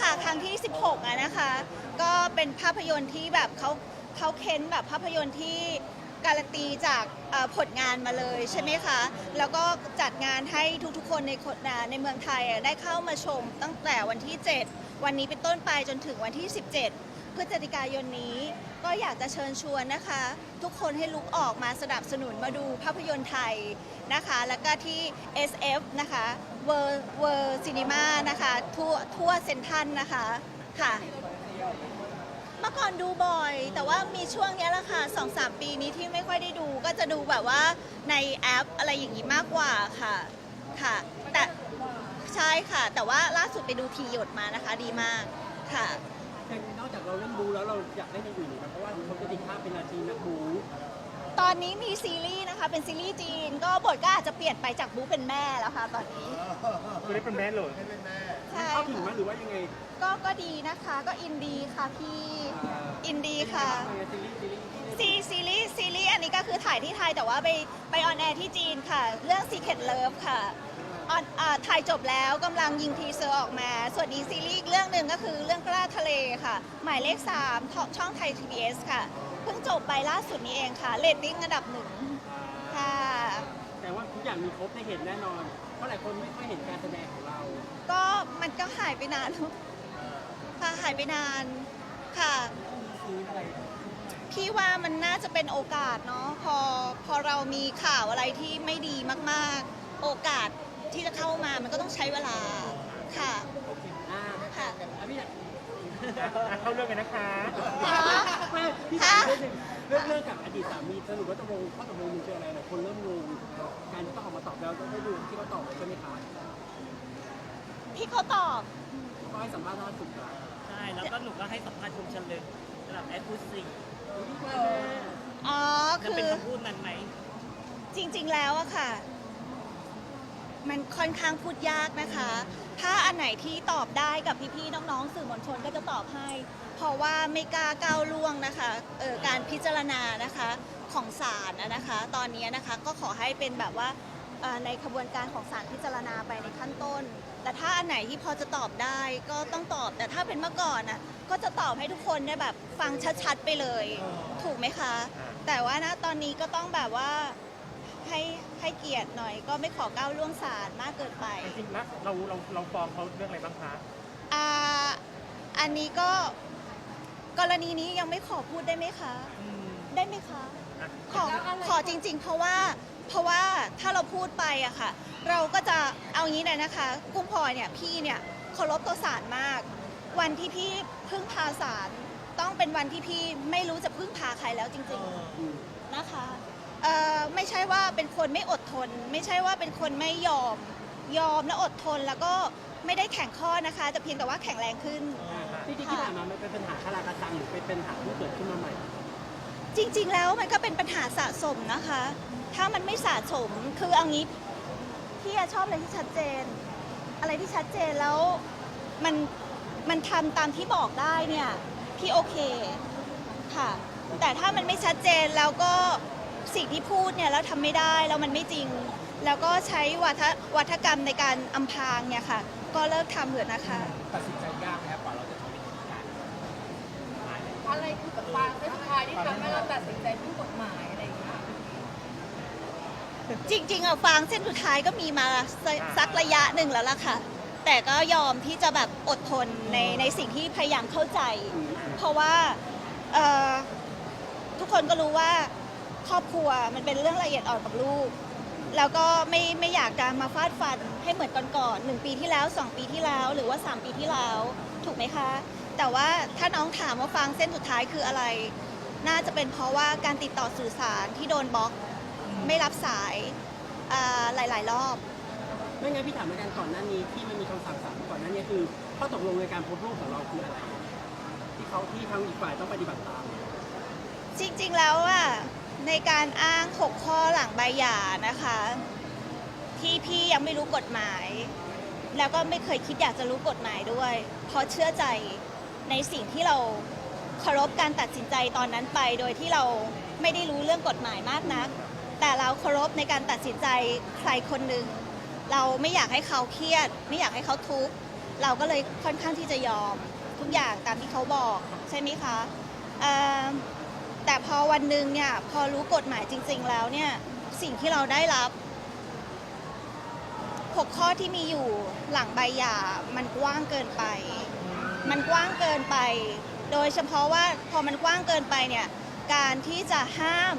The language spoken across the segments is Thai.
ค่ะ ครั้งที่ 16อะนะคะ ก็เป็นภาพยนตร์ที่แบบเขาเขาเค้นแบบภาพยนตร์ที่การันตีจากเอ่อผลงานมาเลยใช่ไหมคะ แล้วก็จัดงานให้ทุกๆ คนในคนอ่าในเมืองไทยอะได้เข้ามาชมตั้งแต่วันที่ 7 วันนี้เป็นต้นไปจนถึงวันที่ 17 พฤศจิกายนนี้ ก็อยากจะเชิญชวนนะคะ ทุกคนให้ลุกออกมาสนับสนุนมาดูภาพยนตร์ไทยนะคะ แล้วก็ที่ SF นะคะเวอร์เวอร์ซีนีมานะคะทั่วทั่วเซนทันนะคะค่ะ เมื่อก่อนดูบ่อย แต่ว่ามีช่วงเนี้ยแหละค่ะสองสามปีนี้ที่ไม่ค่อยได้ดู ก็จะดูแบบว่าในแอปอะไรอย่างนี้มากกว่าค่ะค่ะ แต่ใช่ค่ะ แต่ว่าล่าสุดไปดูทีหยดมานะคะ ดีมากค่ะ จากเราเล่นบูแล้วเราอยากเล่นอย่างอื่นอีกไหมเพราะว่าคนจะติดภาพเป็นนาทีนักบูตอนนี้มีซีรีส์นะคะเป็นซีรีส์จีนก็บทก็อาจจะเปลี่ยนไปจากบู๊เป็นแม่แล้วค่ะตอนนี้คือได้เป็นแม่เลยใช่เข้าถึงไหมหรือว่ายังไงก็ก็ดีนะคะก็อินดีค่ะพี่อินดีค่ะซีรีส์ซีรีส์ที่ซีซีรีส์ซีรีส์อันนี้ก็คือถ่ายที่ไทยแต่ว่าไปไปออนแอร์ที่จีนค่ะ เรื่อง Secret Love ค่ะ ออนอ่าถ่ายจบแล้วกำลังยิงทีเซอร์ออกมา ส่วนอีกซีรีส์อีกเรื่องหนึ่งก็คือเรื่องกล้าทะเลค่ะ หมายเลข 3 ช่องไทย TBS ค่ะ เพิ่งจบไปล่าสุดนี้เองค่ะเรตติ้งอันดับหนึ่งค่ะ แต่ว่าทุกอย่างมีครบได้เห็นแน่นอน เพราะหลายคนไม่ค่อยเห็นการแสดงของเรา ก็มันก็หายไปนานค่ะหายไปนานค่ะ พี่ว่ามันน่าจะเป็นโอกาสเนาะพอพอเรามีข่าวอะไรที่ไม่ดีมาก ๆ โอกาส ที่จะเข้ามามันก็ต้องใช้เวลาค่ะ อ่าค่ะ อะพี่อยากอะเข้าเรื่องกันนะคะไม่พี่ถามเรื่องหนึ่งเรื่องเรื่องกับอดีตสามีสรุปว่าตกลงข้อตกลงมันคืออะไรหลายคนเริ่มงงการที่ต้องออกมาตอบแล้วต้องได้ดูที่เขาตอบใช่ไหมคะพี่เขาตอบ ก็ให้สัมภาษณ์ล่าสุดอะใช่ แล้วก็หนูก็ให้สัมภาษณ์ชมเชลึกสำหรับแอดพูดสี่อ๋อ จะคืเป็นอ คำพูดนั้นไหม จริง ๆ แล้วอะค่ะ มันค่อนข้างพูดยากนะคะ ถ้าอันไหนที่ตอบได้กับพี่ๆน้องๆสื่อมวลชนก็จะตอบให้ เพราะว่าไม่กล้าก้าวล่วงนะคะเออการพิจารณานะคะของศาลนะคะ ตอนนี้นะคะก็ขอให้เป็นแบบว่าในขบวนการของศาลพิจารณาไปในขั้นต้น แต่ถ้าอันไหนที่พอจะตอบได้ก็ต้องตอบ แต่ถ้าเป็นเมื่อก่อนน่ะก็จะตอบให้ทุกคนได้แบบฟังชัดๆไปเลย ถูกไหมคะ แต่ว่านะตอนนี้ก็ต้องแบบว่า ให้ให้เกียรติหน่อย ก็ไม่ขอก้าวล่วงศาลมากเกินไปจริงๆแล้วเราเราเราฟ้องเขาเรื่องอะไรบ้างคะอ่าอันนี้ก็กรณีนี้ยังไม่ขอพูดได้ไหมคะได้ไหมคะ อะขอขอจริง ๆ เพราะว่าเพราะว่าถ้าเราพูดไปอะค่ะ เราก็จะเอางี้เลยนะคะกุ้งพลอยเนี่ยพี่เนี่ยเคารพต่อศาลมาก วันที่พี่พึ่งพาศาลต้องเป็นวันที่พี่ไม่รู้จะพึ่งพาใครแล้วจริง ๆ นะคะเอ่อไม่ ใช่ว่าเป็นคนไม่อดทน ไม่ใช่ว่าเป็นคนไม่ยอมยอมและอดทนแล้วก็ไม่ได้แข่งข้อนะคะ แต่เพียงแต่ว่าแข็งแรงขึ้น จริงๆที่ผ่านมามันเป็นปัญหาคาราคาซังหรือเป็นปัญหาที่เกิดขึ้นมาใหม่ จริง ๆ แล้วมันก็เป็นปัญหาสะสมนะคะ ถ้ามันไม่สะสมคือเอางี้พี่อะชอบอะไรที่ชัดเจน อะไรที่ชัดเจนแล้วมันมันทำตามที่บอกได้เนี่ยพี่โอเคค่ะ แต่ถ้ามันไม่ชัดเจนแล้วก็ สิ่งที่พูดเนี่ยแล้วทำไม่ได้แล้วมันไม่จริง แล้วก็ใช้วัฒวัฒกรรมในการอำพรางเนี่ยค่ะ ก็เลิกทำเถอะนะคะ ตัดสินใจยากไหมครับกว่าเราจะทำเป็นการอะไรคือแบบวางเส้นสุดท้ายที่ทำให้เราตัดสินใจพึ่งกฎหมายอะไรอย่างเงี้ยจริงๆอะฟางเส้นสุดท้ายก็มีมาสักสักระยะหนึ่งแล้วล่ะค่ะ แต่ก็ยอมที่จะแบบอดทนในในสิ่งที่พยายามเข้าใจ เพราะว่าเอ่อทุกคนก็รู้ว่า ครอบครัวมันเป็นเรื่องละเอียดอ่อนกับลูก แล้วก็ไม่ไม่อยากจะมาฟาดฟันให้เหมือนก่อนๆหนึ่งปีที่แล้วสองปีที่แล้ว หรือว่าสามปีที่แล้ว ถูกไหมคะ แต่ว่าถ้าน้องถามว่าฟังเส้นสุดท้ายคืออะไร น่าจะเป็นเพราะว่าการติดต่อสื่อสารที่โดนบล็อก ไม่รับสายอ่าหลายๆ รอบไม่งั้นพี่ถามเหมือนกันก่อนหน้านี้ที่มันมีคำสั่งศาลก่อนหน้านี้คือข้อตกลงในการโพสต์รูปของเราคืออะไร ที่เขาที่ทางอีกฝ่ายต้องปฏิบัติตาม จริง ๆ แล้วอะ ในการอ้าง 6 ข้อหลังใบหย่านะคะ ที่พี่ยังไม่รู้กฎหมาย แล้วก็ไม่เคยคิดอยากจะรู้กฎหมายด้วย เพราะเชื่อใจในสิ่งที่เราเคารพการตัดสินใจตอนนั้นไป โดยที่เราไม่ได้รู้เรื่องกฎหมายมากนัก แต่เราเคารพในการตัดสินใจใครคนหนึ่งเราไม่อยากให้เขาเครียด ไม่อยากให้เขาทุกข์เราก็เลยค่อนข้างที่จะยอมทุกอย่างตามที่เขาบอกใช่ไหมคะเอ่อ แต่พอวันหนึ่งเนี่ยพอรู้กฎหมายจริง ๆ แล้วเนี่ยสิ่งที่เราได้รับ6ข้อที่มีอยู่หลังใบหย่ามันกว้างเกินไป มันกว้างเกินไป โดยเฉพาะว่าพอมันกว้างเกินไปเนี่ยการที่จะห้าม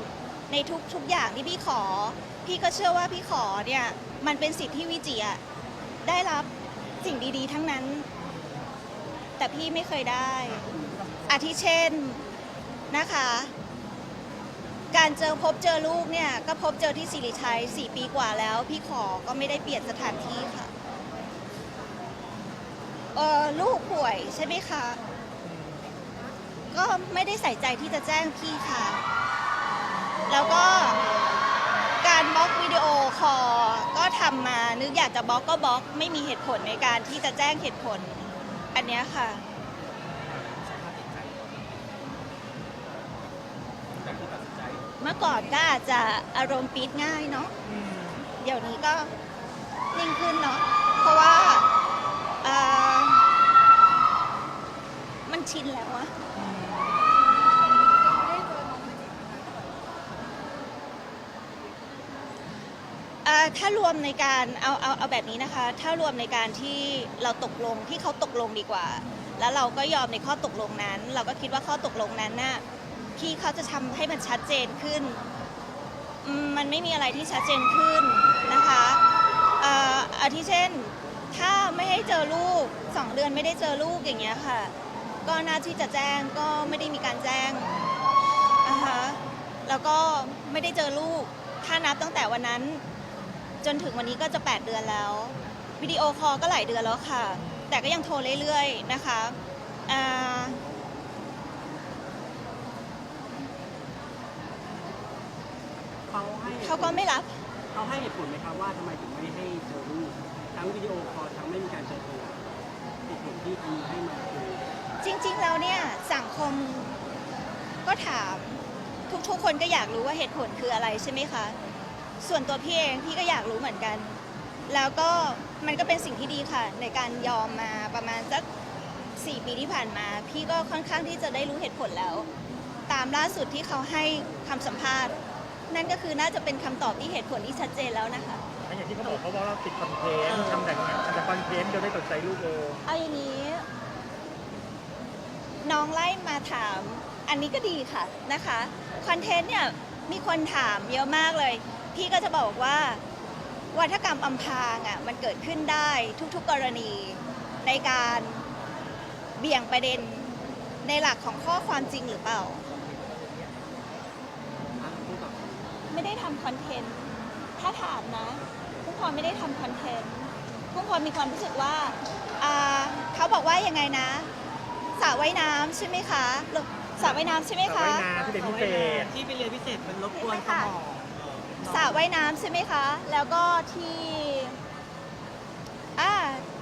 ในทุกทุกอย่างที่พี่ขอ พี่ก็เชื่อว่าพี่ขอเนี่ยมันเป็นสิทธิที่วิจิอะได้รับสิ่งดีๆ ทั้งนั้น แต่พี่ไม่เคยได้อาทิเช่นนะคะ การเจอพบเจอลูกเนี่ยก็พบเจอที่สิริชัยสี่ปีกว่าแล้ว พี่ขอก็ไม่ได้เปลี่ยนสถานที่ค่ะเออลูกป่วยใช่ไหมคะ ก็ไม่ได้ใส่ใจที่จะแจ้งพี่ค่ะ แล้วก็การบล็อกวิดีโอคอลก็ทำมานึกอยากจะบล็อกก็บล็อก ไม่มีเหตุผลในการที่จะแจ้งเหตุผล อันเนี้ยค่ะ จากที่ตัดสินใจ เมื่อก่อนก็อาจจะอารมณ์ปี๊ดง่ายเนาะเดี๋ยวนี้ก็นิ่งขึ้นเนาะเพราะว่าเอ่อมันชินแล้วอะเอ่อถ้ารวมในการเอาเอาเอาแบบนี้นะคะ ถ้ารวมในการที่เราตกลงที่เขาตกลงดีกว่า แล้วเราก็ยอมในข้อตกลงนั้น เราก็คิดว่าข้อตกลงนั้นน่ะ พี่เขาจะทำให้มันชัดเจนขึ้น มันไม่มีอะไรที่ชัดเจนขึ้นนะคะอ่ออาทิเช่น ถ้าไม่ให้เจอลูกสองเดือนไม่ได้เจอลูกอย่างเงี้ยค่ะ ก็น่าที่จะแจ้งก็ไม่ได้มีการแจ้งนะคะแล้วก็ไม่ได้เจอลูก ถ้านับตั้งแต่วันนั้น จนถึงวันนี้ก็จะ 8 เดือนแล้ว วิดีโอคอลก็หลายเดือนแล้วค่ะ แต่ก็ยังโทรเรื่อยๆนะคะอ่า เขาให้เขาก็ไม่รับ เขาให้เหตุผลไหมครับว่าทำไมถึงไม่ให้เจอลูกทั้งวิดีโอคอลทั้งไม่มีการเจอตัวเหตุผลที่มีให้มาคือ จริงๆ แล้วเนี่ยสังคมก็ถามทุกๆ คนก็อยากรู้ว่าเหตุผลคืออะไรใช่ไหมคะ ส่วนตัวพี่เองพี่ก็อยากรู้เหมือนกัน แล้วก็มันก็เป็นสิ่งที่ดีค่ะ ในการยอมมาประมาณสักสี่ปีที่ผ่านมา พี่ก็ค่อนข้างที่จะได้รู้เหตุผลแล้ว ตามล่าสุดที่เขาให้คำสัมภาษณ์ นั่นก็คือน่าจะเป็นคำตอบที่เหตุผลที่ชัดเจนแล้วนะคะแล้วอย่างที่เขาบอกเขาว่าเราติดคอนเทนต์ทำแต่งานทำแต่คอนเทนต์โดยไม่สนใจลูกเองเอาอย่างนี้ น้องไล่มาถาม อันนี้ก็ดีค่ะนะคะคอนเทนต์เนี่ยมีคนถามเยอะมากเลย พี่ก็จะบอกว่าวัฒกรรมอำพรางอะมันเกิดขึ้นได้ทุกๆกรณีในการเบี่ยงประเด็นในหลักของข้อความจริงหรือเปล่า อะพูดต่อ ไม่ได้ทำคอนเทนต์ ถ้าถามนะพุ่งพรไม่ได้ทำคอนเทนต์พุ่งพรมีความรู้สึกว่าอ่าเขาบอกว่ายังไงนะสระว่ายน้ำใช่ไหมคะหรือสระว่ายน้ำใช่ไหมแต่คะว่ายน้ำที่เป็นพิเศษ ที่ไปเรียนพิเศษมันรบกวนสมองสระว่ายน้ำใช่ไหมคะ แล้วก็ที่อ่า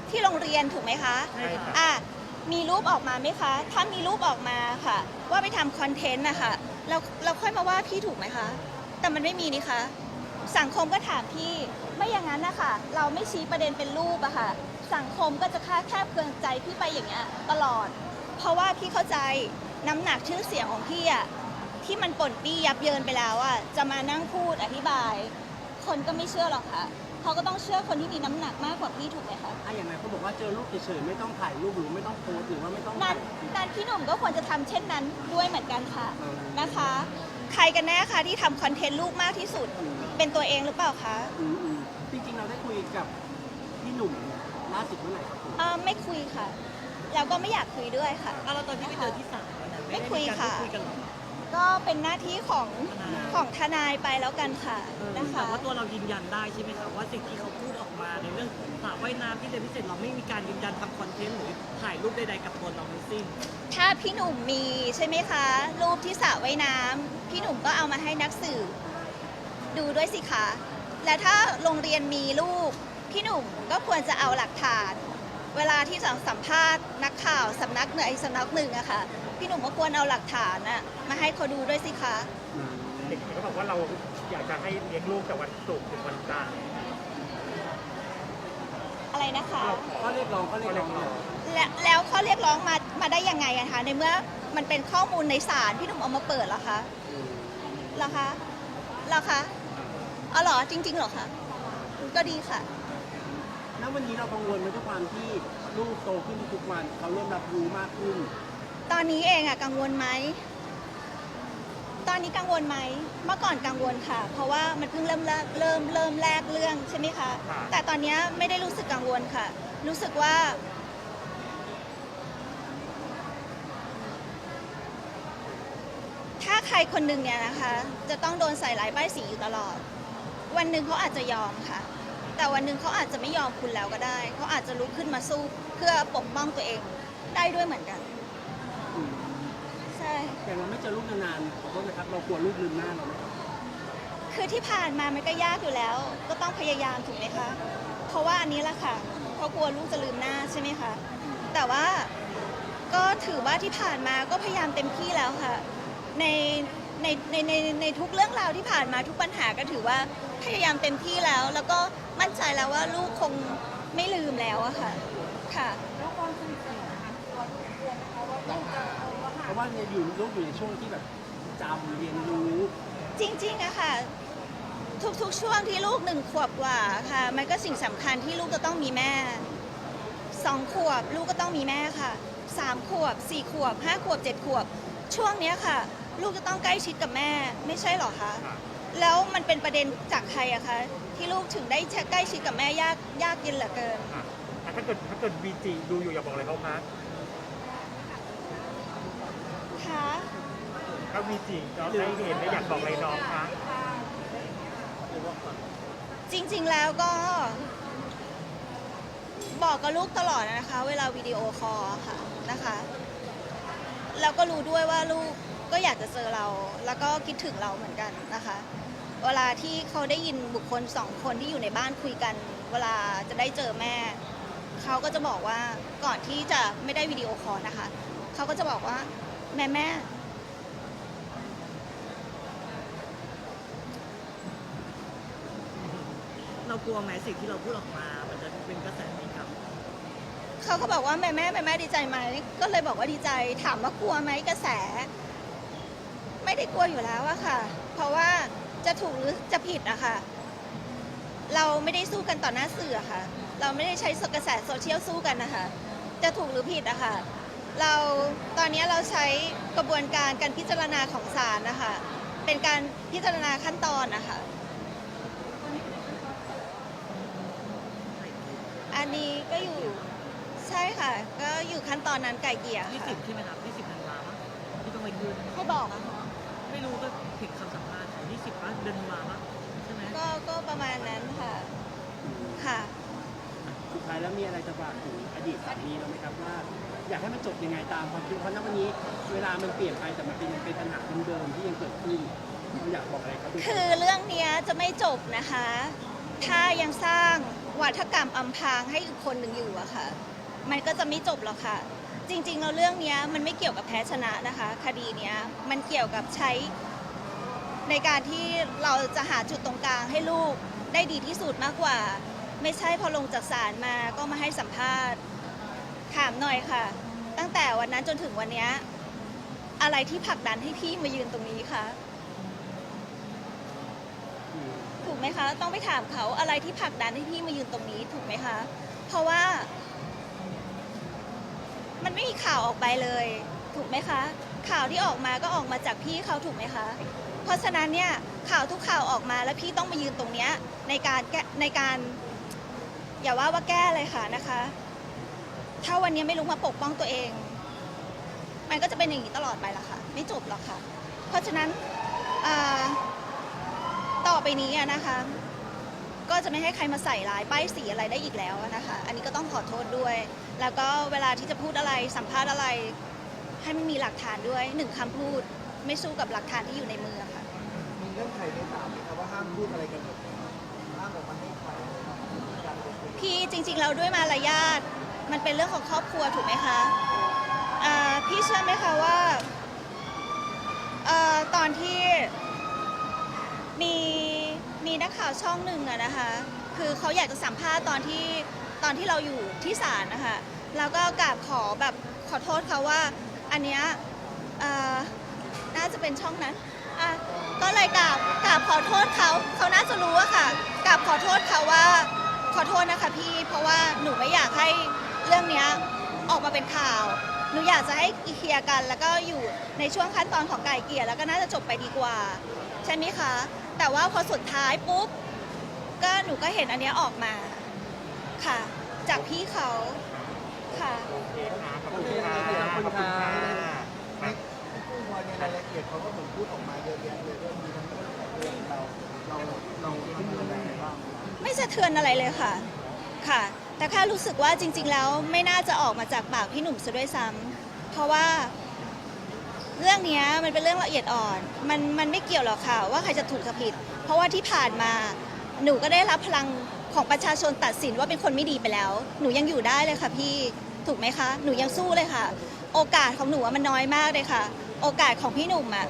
ที่โรงเรียนถูกไหมคะ ใช่ค่ะ อะ มีรูปออกมาไหมคะ ถ้ามีรูปออกมาค่ะ ว่าไปทำคอนเทนต์นะคะเราเราค่อยมาว่าพี่ถูกไหมคะ แต่มันไม่มีนี่คะสังคมก็ถามพี่ไม่อย่างนั้นนะคะเราไม่ชี้ประเด็นเป็นรูปอะค่ะ สังคมก็จะค่าแคบเคืองใจพี่ไปอย่างเงี้ยตลอด เพราะว่าพี่เข้าใจน้ำหนักชื่อเสียงของพี่อะที่มันป่นปี้ยับเยินไปแล้วอะจะมานั่งพูดอธิบาย คนก็ไม่เชื่อหรอกค่ะเขาก็ต้องเชื่อคนที่มีน้ำหนักมากกว่าพี่ถูกไหมคะอะอย่างไรเขาบอกว่าเจอรูปเฉยๆไม่ต้องถ่ายรูปหรือไม่ต้องโพสต์หรือว่าไม่ต้องนั้นนั้นพี่หนุ่มก็ควรจะทำเช่นนั้นด้วยเหมือนกันค่ะเออนะคะ ใครกันแน่คะที่ทำคอนเทนต์ลูกมากที่สุดอืมเป็นตัวเองหรือเปล่าคะอืมอืมจริงๆเราได้คุยกับพี่หนุ่มล่าสุดเมื่อไหร่ครับผมเอ่อไม่คุยค่ะ แล้วก็ไม่อยากคุยด้วยค่ะ เอาแล้วตอนที่ไปเจอที่ศาลวันนั้นไม่คุยค่ะไม่ได้มีการพูดคุยกันหรอ ก็เป็นหน้าที่ของทนายของทนายไปแล้วกันค่ะเออนะคะแต่ว่าตัวเรายืนยันได้ใช่ไหมคะว่าสิ่งที่เขาพูดออกมาในเรื่องสระว่ายน้ำที่เรียนพิเศษเราไม่มีการยืนยันทำคอนเทนต์หรือถ่ายรูปใดๆกับตัวเราทั้งสิ้นถ้าพี่หนุ่มมีใช่ไหมคะ รูปที่สระว่ายน้ำพี่หนุ่มก็เอามาให้นักสื่อดูด้วยสิคะ และถ้าโรงเรียนมีรูปพี่หนุ่มก็ควรจะเอาหลักฐาน เวลาที่จะสัมภาษณ์นักข่าวสำนักไหนสำนักหนึ่งอะค่ะ พี่หนุ่มก็ควรเอาหลักฐานอะมาให้เขาดูด้วยสิคะอืมเด็กเขาบอกว่าเราอยากจะให้เลี้ยงลูกแต่วันศุกร์ถึงวันจันทร์อะไรนะคะ ข้อเรียกร้องข้อเรียกร้องเนี่ยและแล้วข้อเรียกร้องมามาได้ยังไงอะคะในเมื่อมันเป็นข้อมูลในศาลพี่หนุ่มเอามาเปิดเหรอคะเหรอคะเหรอคะอ๋อเหรอจริงๆเหรอคะก็ดีค่ะณวันนี้เรากังวลไหมด้วยความที่ลูกโตขึ้นทุกวันเขาเริ่มรับรู้มากขึ้น ตอนนี้เองอะกังวลไหม ตอนนี้กังวลไหม เมื่อก่อนกังวลค่ะ เพราะว่ามันเพิ่งเริ่มแรกเริ่มเริ่มแรกเรื่องใช่ไหมคะ แต่ตอนนี้ไม่ได้รู้สึกกังวลค่ะ รู้สึกว่า ถ้าใครคนหนึ่งเนี่ยนะคะ จะต้องโดนใส่ร้ายป้ายสีอยู่ตลอด วันหนึ่งเขาอาจจะยอมค่ะ แต่วันหนึ่งเขาอาจจะไม่ยอมคุณแล้วก็ได้ เขาอาจจะลุกขึ้นมาสู้เพื่อปกป้องตัวเองได้ด้วยเหมือนกันอืม ใช่แต่เราไม่เจอลูกนานๆขอโทษนะครับเรากลัวลูกลืมหน้าเราไหมคือที่ผ่านมามันก็ยากอยู่แล้ว ก็ต้องพยายามถูกไหมคะ เพราะว่าอันนี้แหละค่ะเขาะกลัวลูกจะลืมหน้าใช่ไหมคะ แต่ว่าก็ถือว่าที่ผ่านมาก็พยายามเต็มที่แล้วค่ะ ในในในในในทุกเรื่องราวที่ผ่านมาทุกปัญหาก็ถือว่าพยายามเต็มที่แล้ว แล้วก็มั่นใจแล้วว่าลูกคงไม่ลืมแล้วอะค่ะค่ะะว่าเนี่ยอยู่ลูกอยู่ในช่วงที่แบบจำเรียนรู้จริงๆอะค่ะ ทุกๆช่วงที่ลูกหนึ่งขวบกว่าค่ะ มันก็สิ่งสำคัญที่ลูกจะต้องมีแม่สองขวบลูกก็ต้องมีแม่ค่ะสามขวบสี่ขวบห้าขวบเจ็ดขวบ ช่วงเนี้ยค่ะ ลูกจะต้องใกล้ชิดกับแม่ ไม่ใช่หรอคะแล้วมันเป็นประเด็นจากใครอะคะที่ลูกถึงได้ใกล้ชิดกับแม่ยากยากเย็นเหลือเกิน อะอะถ้าเกิดถ้าเกิดวีจีดูอยู่อยากบอกอะไรเขาคะค่ะ ถ้าวีจีเราได้เห็นได้อยากบอกอะไรน้องคะจริง ๆ แล้วก็ บอกกับลูกตลอดนะคะ เวลาวิดีโอคอลค่ะนะคะแล้วก็รู้ด้วยว่าลูกก็อยากจะเจอเรา แล้วก็คิดถึงเราเหมือนกันนะคะ เวลาที่เขาได้ยินบุคคลสองคนที่อยู่ในบ้านคุยกัน เวลาจะได้เจอแม่ เขาก็จะบอกว่าก่อนที่จะไม่ได้วิดีโอคอลนะคะ เขาก็จะบอกว่าแม่แม่ เรากลัวไหมสิ่งที่เราพูดออกมา มันจะเป็นกระแสนี้ครับเขาก็บอกว่าแม่แม่แม่แม่ดีใจไหมก็เลยบอกว่าดีใจถามว่ากลัวไหมกระแส ไม่ได้กลัวอยู่แล้วอะค่ะ เพราะว่าจะถูกหรือจะผิดอะค่ะ เราไม่ได้สู้กันต่อหน้าสื่ออะค่ะ เราไม่ได้ใช้กระแสโซเชียลสู้กันนะคะ จะถูกหรือผิดอะค่ะ เราตอนนี้เราใช้กระบวนการการพิจารณาของศาลนะคะ เป็นการพิจารณาขั้นตอนนะคะ อันนี้ก็อยู่ใช่ ค่ะ ก็อยู่ขั้นตอนนั้นไก่เกลี่ยที่ค่ะสิบใช่ไหมครับที่สิบธันวาปะที่ต้องไปคืนให้บอกอะคะไม่รู้ก็เห็นคำสัมภาษณ์ของที่สิบป่ะเดือนธันวาปะใช่ไหมก็ก็ประมาณนั้นค่ะค่ะ สุดท้ายแล้วมีอะไรจะฝากถึงอดีตสามีเราไหมครับว่า อยากให้มันจบยังไงตามความคิดเพราะณวันนี้เวลามันเปลี่ยนไปแต่มันเป็นยังเป็นปัญหาเดิมๆที่ยังเกิดขึ้นเราอยากบอกอะไรเขาด้วยคือเรื่องเนี้ยจะไม่จบนะคะ ถ้ายังสร้างวัฒกรรมอำพรางให้อีกคนหนึ่งอยู่อะค่ะ มันก็จะไม่จบหรอกค่ะ จริงๆแล้วเรื่องเนี้ยมันไม่เกี่ยวกับแพ้ชนะนะคะ คดีเนี้ยมันเกี่ยวกับใช้ในการที่เราจะหาจุดตรงกลางให้ลูกได้ดีที่สุดมากกว่า ไม่ใช่พอลงจากศาลมาก็มาให้สัมภาษณ์ถามหน่อยค่ะ ตั้งแต่วันนั้นจนถึงวันเนี้ยอะไรที่ผลักดันให้พี่มายืนตรงนี้คะถูกไหมคะ ต้องไปถามเขาอะไรที่ผลักดันให้พี่มายืนตรงนี้ถูกไหมคะ เพราะว่า มันไม่มีข่าวออกไปเลย ถูกไหมคะ ข่าวที่ออกมาก็ออกมาจากพี่เขาถูกไหมคะ เพราะฉะนั้นเนี่ยข่าวทุกข่าวออกมาแล้วพี่ต้องมายืนตรงเนี้ยในการแก้ในการ อย่าว่าว่าแก้เลยค่ะนะคะ ถ้าวันนี้ไม่รู้มาปกป้องตัวเอง มันก็จะเป็นอย่างนี้ตลอดไปละค่ะ ไม่จบหรอกค่ะ เพราะฉะนั้นต่อไปนี้นะคะ ก็จะไม่ให้ใครมาใส่ร้ายป้ายสีอะไรได้อีกแล้วนะคะ อันนี้ก็ต้องขอโทษด้วย แล้วก็เวลาที่จะพูดอะไรสัมภาษณ์อะไร ให้มันมีหลักฐานด้วยหนึ่งคำพูดไม่สู้กับหลักฐานที่อยู่ในมืออะค่ะ มีเงื่อนไขในศาลไหมครับว่าห้ามพูดอะไรกันแบบนี้ห้ามออกมาให้ใครการลงทุนพี่จริงๆเราด้วยมารยาทมันเป็นเรื่องของครอบครัวถูกไหมคะอ่าพี่เชื่อไหมคะว่าเอ่อตอนที่มีมีนักข่าวช่องหนึ่งอะนะคะ คือเขาอยากจะสัมภาษณ์ตอนที่ ตอนที่เราอยู่ที่ศาลนะคะแล้วก็กราบขอแบบขอโทษเขาว่า อันเนี้ยน่าจะเป็นช่องนั้นอะก็เลยกราบกราบขอโทษเขาเขาน่าจะรู้อะค่ะกราบขอโทษเขาว่า ขอโทษนะคะพี่ เพราะว่าหนูไม่อยากให้เรื่องเนี้ยออกมาเป็นข่าวหนูอยากจะให้เคลียร์กัน แล้วก็อยู่ในช่วงขั้นตอนของไก่เกลี่ยแล้วก็น่าจะจบไปดีกว่า ใช่ไหมคะ แต่ว่าพอสุดท้ายปุ๊บก็หนูก็เห็นอันเนี้ยออกมา ค่ะ จากพี่เขาค่ะโอเคครับโอเคครับขอบคุณครับในคู่พอในรายละเอียดเขาก็เหมือนพูดออกมาเยอะแยะเลยเรื่องนี้ทั้งเรื่องเราเราเราทำอะไรบ้าง ไม่สะเทือนอะไรเลยค่ะ ค่ะ แต่แค่รู้สึกว่าจริง ๆ แล้วไม่น่าจะออกมาจากปากพี่หนุ่มซะด้วยซ้ำเพราะว่า เรื่องเนี้ยมันเป็นเรื่องละเอียดอ่อน มันมันไม่เกี่ยวหรอกค่ะ ว่าใครจะถูกจะผิด เพราะว่าที่ผ่านมาหนูก็ได้รับพลัง ของประชาชนตัดสินว่าเป็นคนไม่ดีไปแล้ว หนูยังอยู่ได้เลยค่ะพี่ถูกไหมคะ หนูยังสู้เลยค่ะ โอกาสของหนูมันน้อยมากเลยค่ะ โอกาสของพี่หนุ่มอะ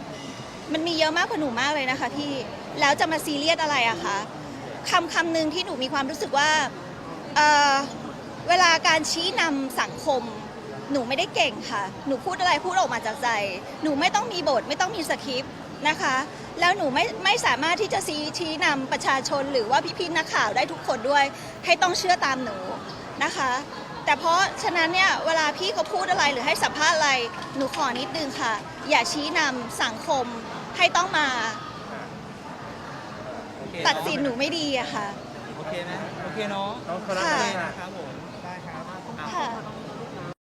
มันมีเยอะมากกว่าหนูมากเลยนะคะพี่แล้วจะมาซีเรียสอะไรอะคะคำคำหนึ่งที่หนูมีความรู้สึกว่าเออเวลาการชี้นำสังคม หนูไม่ได้เก่งค่ะ หนูพูดอะไรพูดออกมาจากใจ หนูไม่ต้องมีบทไม่ต้องมีสคริปต์นะคะ แล้วหนูไม่ไม่สามารถที่จะชี้ชี้นำประชาชนหรือว่าพี่ๆนักข่าวได้ทุกคนด้วย ให้ต้องเชื่อตามหนูนะคะ แต่เพราะฉะนั้นเนี่ยเวลาพี่เขาพูดอะไรหรือให้สัมภาษณ์อะไรหนูขอนิดนึงค่ะ อย่าชี้นำสังคมให้ต้องมาตัดสินหนูไม่ดีอะค่ะ โอเคไหมโอเคเนาะต้องขอรับค่ะเลยนะครับผม ได้ครับ ค่ะ